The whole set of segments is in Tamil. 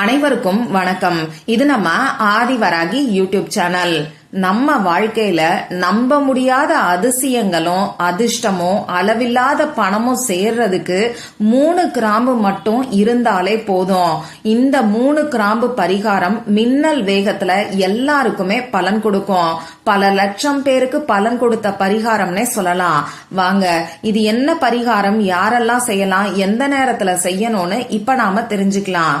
அனைவருக்கும் வணக்கம். இது நம்ம ஆதிவராகி யூடியூப் சேனல். நம்ம வாழ்க்கையில நம்ப முடியாத அதிசயங்களும் அதிர்ஷ்டமும் அளவில்லாத பணமும் சேர்றதுக்கு மூணு கிராம்பு மட்டும் இருந்தாலே போதும். இந்த மூணு கிராம்பு பரிகாரம் மின்னல் வேகத்துல எல்லாருக்குமே பலன் கொடுக்கும். பல லட்சம் பேருக்கு பலன் கொடுத்த பரிகாரம்னே சொல்லலாம். வாங்க இது என்ன பரிகாரம்? யாரெல்லாம் செய்யலாம்? எந்த நேரத்துல செய்யணும்னு இப்ப நாம தெரிஞ்சுக்கலாம்.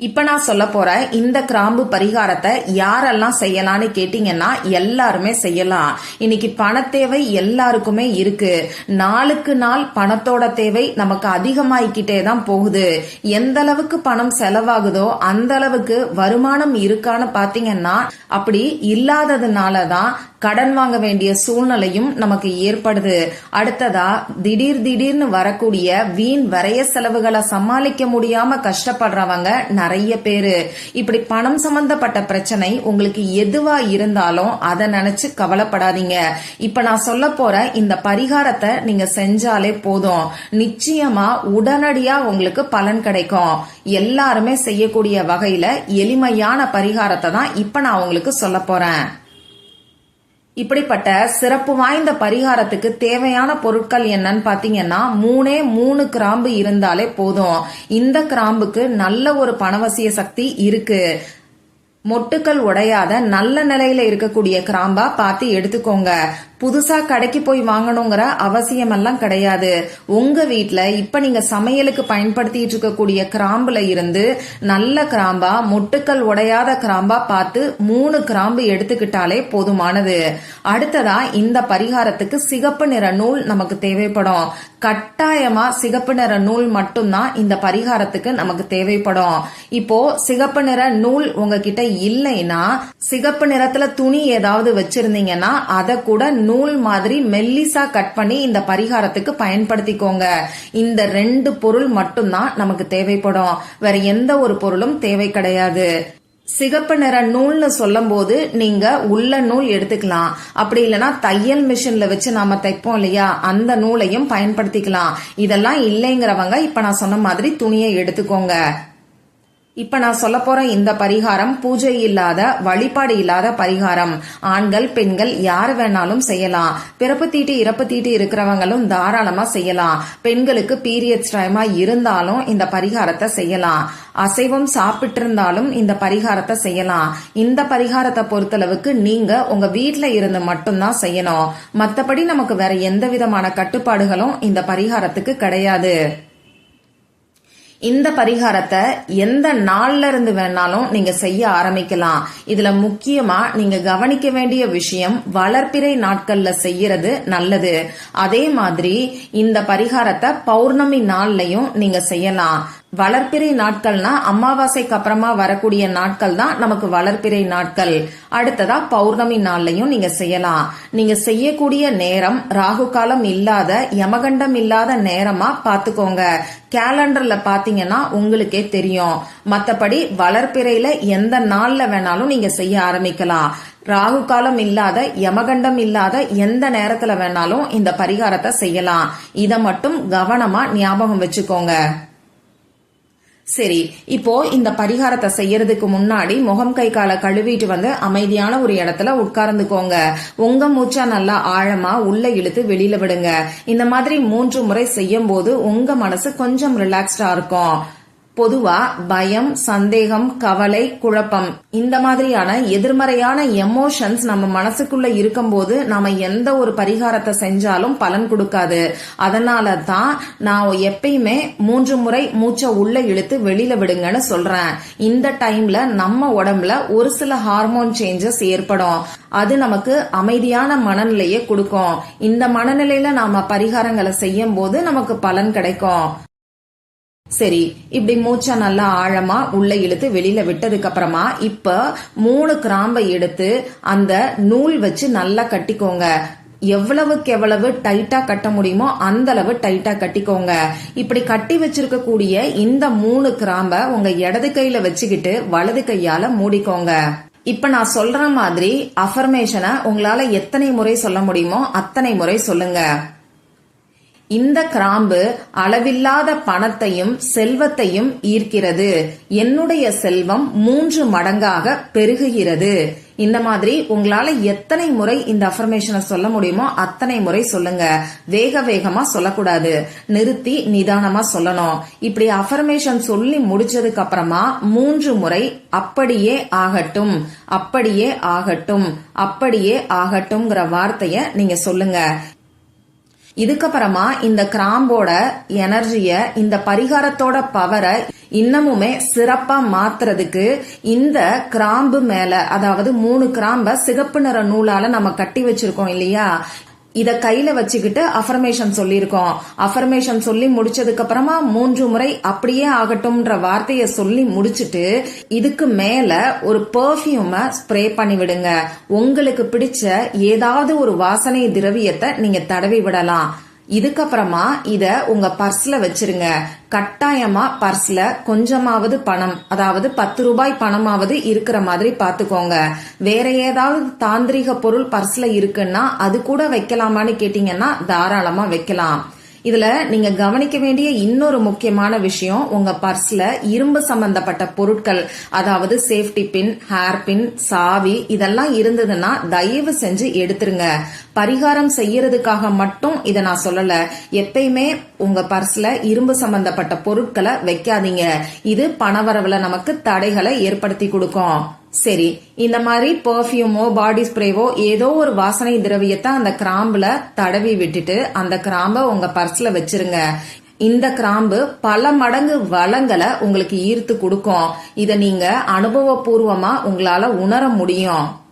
இப்ப நான் சொல்ல போற இந்த கிராம்பு பரிகாரத்தை யாரெல்லாம் செய்யலாம்னு கேட்டீங்கன்னா எல்லாருமே செய்யலாம். இன்னைக்கு பண தேவை எல்லாருக்குமே இருக்கு. நாளுக்கு நாள் பணத்தோட தேவை நமக்கு அதிகமாயிக்கிட்டே தான் போகுது. எந்த அளவுக்கு பணம் செலவாகுதோ அந்த அளவுக்கு வருமானம் இருக்கான்னு பாத்தீங்கன்னா அப்படி இல்லாததுனால தான் கடன் வாங்க வேண்டிய சூழ்நிலையும் நமக்கு ஏற்படுது. அடுத்ததா திடீர் திடீர்னு வரக்கூடிய வீண் வரைய செலவுகளை சமாளிக்க முடியாம கஷ்டப்படுறவங்க நிறைய பேரு. இப்படி பணம் சம்பந்தப்பட்ட பிரச்சனை உங்களுக்கு எதுவா இருந்தாலும் அதை நினைச்சு கவலைப்படாதீங்க. இப்ப நான் சொல்ல போற இந்த பரிகாரத்தை நீங்க செஞ்சாலே போதும். நிச்சயமா உடனடியா உங்களுக்கு பலன் கிடைக்கும். எல்லாருமே செய்யக்கூடிய வகையில எளிமையான பரிகாரத்தை தான் இப்ப நான் உங்களுக்கு சொல்ல போறேன். இப்படிப்பட்ட சிறப்பு வாய்ந்த பரிகாரத்துக்கு தேவையான பொருட்கள் என்னன்னு பாத்தீங்கன்னா மூணே மூணு கிராம்பு இருந்தாலே போதும். இந்த கிராம்புக்கு நல்ல ஒரு பணவசிய சக்தி இருக்கு. மொட்டுக்கள் உடையாத நல்ல நிலையில இருக்கக்கூடிய கிராம்பா பார்த்து எடுத்துக்கோங்க. புதுசா கடைக்கு போய் வாங்கணுங்கிற அவசியம் எல்லாம் கிடையாது. உங்க வீட்ல இப்ப நீங்க சமையலுக்கு பயன்படுத்திட்டு இருக்கக்கூடிய கிராம்புல இருந்து நல்ல கிராம்பா மொட்டுக்கள் உடையாத கிராம்பா பார்த்து மூணு கிராம்பு எடுத்துக்கிட்டாலே போதுமானது. அடுத்ததா இந்த பரிகாரத்துக்கு சிகப்பு நிற நூல் நமக்கு தேவைப்படும். கட்டாயமா சிகப்பு நிற நூல் மட்டும்தான் இந்த பரிகாரத்துக்கு நமக்கு தேவைப்படும். இப்போ சிகப்பு நிற நூல் உங்ககிட்ட இல்லைன்னா சிகப்பு நிறத்துல துணி ஏதாவது வச்சிருந்தீங்கன்னா அதை கூட நூல் மாதிரி மெல்லிசா கட் பண்ணி இந்த பரிகாரத்துக்கு பயன்படுத்திக்கோங்க. இந்த ரெண்டு பொருள் மட்டும்தான் நமக்கு தேவைப்படும். வேற எந்த ஒரு பொருளும் தேவை கிடையாது. சிகப்பு நிற நூல்னு சொல்லும் போது நீங்க உள்ள நூல் எடுத்துக்கலாம். அப்படி இல்லைன்னா தையல் மிஷின்ல வச்சு நாம தைப்போம் இல்லையா? அந்த நூலையும் பயன்படுத்திக்கலாம். இதெல்லாம் இல்லைங்கிறவங்க இப்ப நான் சொன்ன மாதிரி துணியை எடுத்துக்கோங்க. இப்ப நான் சொல்ல போற இந்த பரிகாரம் பூஜை இல்லாத வழிபாடு இல்லாத பரிகாரம். ஆண்கள் பெண்கள் யார் வேணாலும் செய்யலாம். பிறப்பு தீட்டு இறப்பு தீட்டு இருக்கிறவங்களும் தாராளமா செய்யலாம். பெண்களுக்கு பீரியட்ஸ் டைமா இருந்தாலும் இந்த பரிகாரத்தை செய்யலாம். அசைவம் சாப்பிட்டு இருந்தாலும் இந்த பரிகாரத்தை செய்யலாம். இந்த பரிகாரத்தை பொறுத்தளவுக்கு நீங்க உங்க வீட்டுல இருந்து மட்டும்தான் செய்யணும். மத்தபடி நமக்கு வேற எந்த விதமான கட்டுப்பாடுகளும் இந்த பரிகாரத்துக்கு கிடையாது. இந்த பரிகாரத்தை எந்த நாள்ல இருந்து வேணாலும் நீங்க செய்ய ஆரம்பிக்கலாம். இதுல முக்கியமா நீங்க கவனிக்க வேண்டிய விஷயம் வளர்ப்பிறை நாட்கள்ல செய்யறது நல்லது. அதே மாதிரி இந்த பரிகாரத்தை பௌர்ணமி நாள்லயும் நீங்க செய்யலாம். வளர்ப்பிறை நாட்கள்னா அமாவாசைக்கு அப்புறமா வரக்கூடிய நாட்கள் தான் நமக்கு வளர்ப்பிறை நாட்கள். அடுத்ததா பௌர்ணமி நாள்லையும் நீங்க செய்யலாம். நீங்க செய்யக்கூடிய நேரம் ராகு காலம் இல்லாத யமகண்டம் இல்லாத நேரமா பாத்துக்கோங்க. கேலண்டர்ல பாத்தீங்கன்னா உங்களுக்கே தெரியும். மத்தபடி வளர்ப்பிறையில எந்த நாள்ல வேணாலும் நீங்க செய்ய ஆரம்பிக்கலாம். ராகு காலம் இல்லாத யமகண்டம் இல்லாத எந்த நேரத்துல வேணாலும் இந்த பரிகாரத்தை செய்யலாம். இத மட்டும் கவனமா ஞாபகம் வச்சுக்கோங்க. சரி இப்போ இந்த பரிகாரத்தை செய்யறதுக்கு முன்னாடி முகம் கை காலை கழுவிட்டு வந்து அமைதியான ஒரு இடத்துல உட்கார்ந்துக்கோங்க. உங்க மூச்சா நல்லா ஆழமா உள்ள இழுத்து வெளியில விடுங்க. இந்த மாதிரி மூன்று முறை செய்யும் போது உங்க மனசு கொஞ்சம் ரிலாக்ஸ்டா இருக்கும். பொதுவா பயம் சந்தேகம் கவலை குழப்பம். இந்த மாதிரியான எதிர்மறையான எமோஷன்ஸ் நம்ம மனசுக்குள்ள இருக்கும்போது நாம எந்த ஒரு பரிகாரத்தை செஞ்சாலும் பலன் கொடுக்காது. அதனால தான் நான் எப்பயுமே மூன்று முறை மூச்சை உள்ள இழுத்து வெளியில விடுங்கன்னு சொல்றேன். இந்த டைம்ல நம்ம உடம்புல ஒரு சில ஹார்மோன் சேஞ்சஸ் ஏற்படும். அது நமக்கு அமைதியான மனநிலையை கொடுக்கும். இந்த மனநிலையில நாம பரிகாரங்களை செய்யும் போது நமக்கு பலன் கிடைக்கும். சரி இப்படி மூச்சை நல்லா ஆழமா உள்ள இழுத்து வெளியில விட்டதுக்கு அப்புறமா இப்ப மூணு கிராம்பை எடுத்து அந்த நூல் வச்சு நல்லா கட்டிக்கோங்க. எவ்வளவுக்கு எவ்வளவு டைட்டா கட்ட முடியுமோ அந்த அளவு டைட்டா கட்டிக்கோங்க. இப்படி கட்டி வச்சிருக்கக்கூடிய இந்த மூணு கிராம்ப உங்க இடது கையில வச்சுக்கிட்டு வலது கையால மூடிக்கோங்க. இப்ப நான் சொல்ற மாதிரி அஃபர்மேஷனை உங்களால எத்தனை முறை சொல்ல முடியுமோ அத்தனை முறை சொல்லுங்க. இந்த கிராம்பு அளவில்லாத பணத்தையும் செல்வத்தையும் ஈர்க்கிறது. என்னுடைய செல்வம் மூன்று மடங்காக பெருகுகிறது. இந்த மாதிரி உங்களால எத்தனை முறை இந்த அஃபர்மேஷனை சொல்ல முடியுமோ அத்தனை முறை சொல்லுங்க. வேக வேகமா சொல்லக்கூடாது. நிறுத்தி நிதானமா சொல்லணும். இப்படி அஃபர்மேஷன் சொல்லி முடிச்சதுக்கு அப்புறமா மூன்று முறை அப்படியே ஆகட்டும் அப்படியே ஆகட்டும் அப்படியே ஆகட்டும்ங்கிற வார்த்தைய நீங்க சொல்லுங்க. இதுக்கப்புறமா இந்த கிராம்போட எனர்ஜிய இந்த பரிகாரத்தோட பவரை இன்னமுமே சிறப்பா மாத்துறதுக்கு இந்த கிராம்பு மேல அதாவது மூணு கிராம்ப சிகப்பு நிற நூலால நம்ம கட்டி வச்சிருக்கோம் இல்லையா? இத கையில வச்சுக்கிட்டு அஃபர்மேஷன் சொல்லியிருக்கோம். அஃபர்மேஷன் சொல்லி முடிச்சதுக்கு அப்புறமா மூன்று முறை அப்படியே ஆகட்டும்ன்ற வார்த்தைய சொல்லி முடிச்சிட்டு இதுக்கு மேல ஒரு பெர்ஃபியூம ஸ்ப்ரே பண்ணி விடுங்க உங்களுக்கு பிடிச்ச ஏதாவது ஒரு வாசனை திரவியத்தை நீங்க தடவி விடலாம். இதுக்கப்புறமா இத உங்க பர்ஸ்ல வச்சிருங்க. கட்டாயமா பர்ஸ்ல கொஞ்சமாவது பணம் அதாவது பத்து ரூபாய் பணமாவது இருக்கிற மாதிரி பாத்துக்கோங்க. வேற ஏதாவது தாந்திரிக பொருள் பர்ஸ்ல இருக்குன்னா அது கூட வைக்கலாமான்னு கேட்டீங்கன்னா தாராளமா வைக்கலாம். இதுல நீங்க கவனிக்க வேண்டிய இன்னொரு முக்கியமான விஷயம் உங்க பர்ஸ்ல இரும்பு சம்பந்தப்பட்ட பொருட்கள் அதாவது சேஃப்டி பின் ஹேர் பின் சாவி இதெல்லாம் இருந்ததுன்னா தயவு செஞ்சு எடுத்துருங்க. பரிகாரம் செய்யறதுக்காக மட்டும் இதை நான் சொல்லல. எப்பயுமே உங்க பர்ஸ்ல இரும்பு சம்பந்தப்பட்ட பொருட்களை வைக்காதீங்க. இது பணவரவுல நமக்கு தடைகளை ஏற்படுத்தி கொடுக்கும். சரி இந்த மாதிரி பெர்ஃபியூமோ பாடி ஸ்ப்ரேவோ ஏதோ ஒரு வாசனை திரவியத்தை அந்த கிராம்புல தடவி விட்டுட்டு அந்த கிராம்பை உங்க பர்ஸ்ல வச்சிருங்க. இந்த கிராம்பு பல மடங்கு வளங்களை உங்களுக்கு ஈர்த்து கொடுக்கும். இத நீங்க அனுபவபூர்வமா உங்களால உணர முடியும்.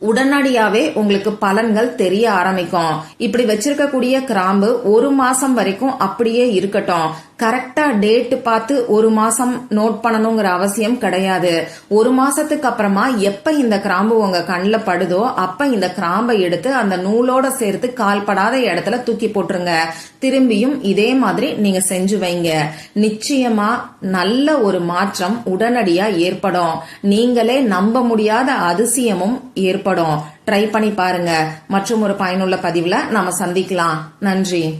உடனடியாவே உங்களுக்கு பலன்கள் தெரிய ஆரம்பிக்கும். இப்படி வச்சிருக்கக்கூடிய கிராம்பு ஒரு மாசம் வரைக்கும் அப்படியே இருக்கட்டும். கரெக்டா டேட் பார்த்து ஒரு மாசம் நோட் பண்ணணுங்கிற அவசியம் கிடையாது. ஒரு மாசத்துக்கு அப்புறமா எப்ப இந்த கிராம்பு உங்க கண்ணில் படுதோ அப்ப இந்த கிராம்பை எடுத்து அந்த நூலோட சேர்த்து கால்படாத இடத்துல தூக்கி போட்டுருங்க. திரும்பியும் இதே மாதிரி நீங்க செஞ்சு வைங்க. நிச்சயமா நல்ல ஒரு மாற்றம் உடனடியா ஏற்படும். நீங்களே நம்ப முடியாத அதிசயமும் ஏற்படும். ட்ரை பண்ணி பாருங்க. மற்றும் ஒரு பயனுள்ள பதிவுல நாம சந்திக்கலாம். நன்றி.